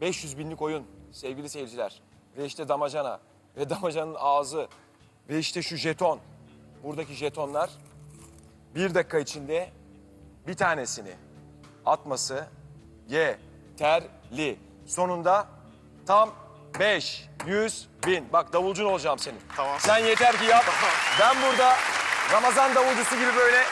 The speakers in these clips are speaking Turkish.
500 binlik oyun sevgili seyirciler. Ve işte damacana ve damacanın ağzı ve işte şu jeton. Buradaki jetonlar bir dakika içinde bir tanesini atması yeterli. Sonunda tam 500 bin. Bak davulcun olacağım senin. Tamam. Sen yeter ki yap. Ben burada Ramazan davulcusu gibi böyle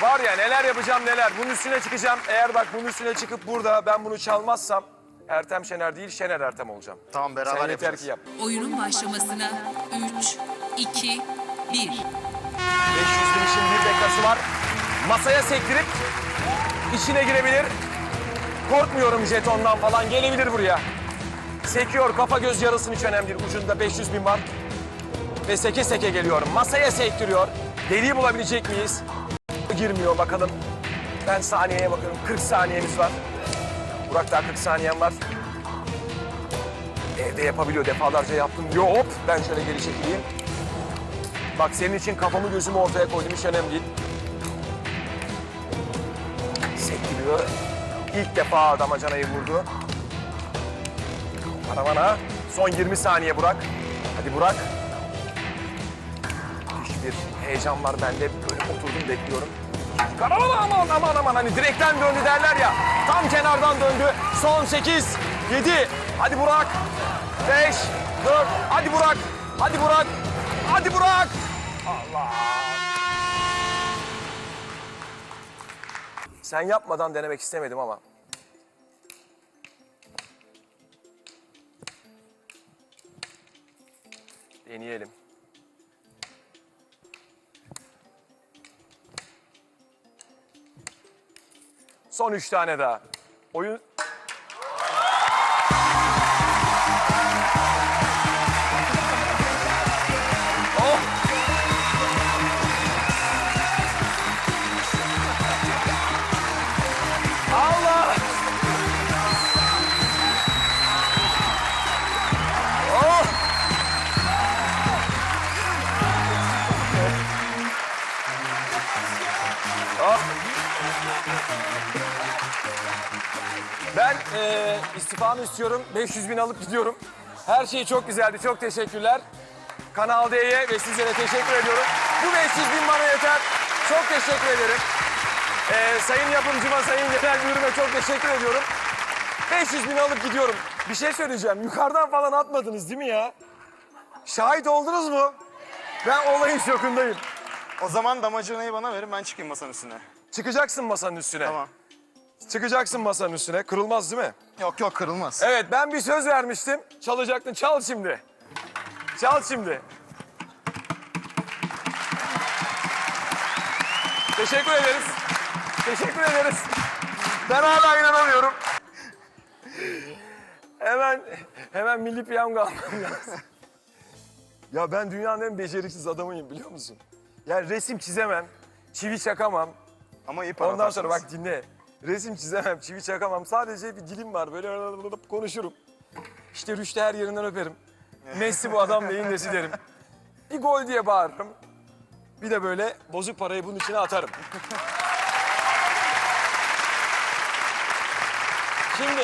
var ya neler yapacağım neler. Bunun üstüne çıkacağım. Eğer bak bunun üstüne çıkıp burada ben bunu çalmazsam Ertem Şener değil Şener Ertem olacağım. Tamam beraber Sen yeter yapacağız. ki yap. Oyunun başlamasına 3, 2, 1. 500 bin için bir dakikası var. Masaya sektirip içine girebilir. Korkmuyorum jetondan falan gelebilir buraya. Sekiyor kafa göz yarısın hiç önemli değil. Ucunda 500 bin var. Ve seke seke geliyorum. Masaya sektiriyor. Deliği bulabilecek miyiz? Girmiyor bakalım. Ben saniyeye bakıyorum. 40 saniyemiz var. Burak daha 40 saniyem var. Evde yapabiliyor. Defalarca yaptım diyor. Hop ben şöyle geri çekileyim. Bak senin için kafamı gözümü ortaya koydum hiç önemli değil. Sektiriyor. İlk defa damacanayı vurdu. Karavana. Son 20 saniye Burak. Hadi Burak. Hiçbir heyecan var bende. Böyle oturdum bekliyorum. Karavana aman aman aman hani direkten döndü derler ya. Tam kenardan döndü. Son 8, 7. Hadi Burak. 5, 4. Hadi Burak. Hadi Burak. Hadi Burak. Allah. Sen yapmadan denemek istemedim ama. Deneyelim. Son üç tane daha. Oyun... Oh! Allah! Oh! Oh! Ben eee istifamı istiyorum. 500 bin alıp gidiyorum. Her şey çok güzeldi. Çok teşekkürler. Kanal D'ye ve sizlere teşekkür ediyorum. Bu 500 bin bana yeter. Çok teşekkür ederim. Ee, sayın yapımcıma, sayın genel müdürüme çok teşekkür ediyorum. 500 bin alıp gidiyorum. Bir şey söyleyeceğim. Yukarıdan falan atmadınız değil mi ya? Şahit oldunuz mu? Ben olayın şokundayım. O zaman damacanayı bana verin ben çıkayım masanın üstüne. Çıkacaksın masanın üstüne. Tamam. Çıkacaksın masanın üstüne. Kırılmaz değil mi? Yok yok kırılmaz. Evet ben bir söz vermiştim. Çalacaktın. Çal şimdi. Çal şimdi. Teşekkür ederiz. Teşekkür ederiz. Ben hala inanamıyorum. Hemen hemen milli piyango almam lazım. Ya ben dünyanın en beceriksiz adamıyım biliyor musun? Yani resim çizemem, çivi çakamam, Ama iyi para Ondan sonra atarsınız. bak dinle. Resim çizemem, çivi çakamam. Sadece bir dilim var. Böyle konuşurum. İşte Rüştü her yerinden öperim. Messi bu adam neyin nesi derim. Bir gol diye bağırırım. Bir de böyle bozuk parayı bunun içine atarım. Şimdi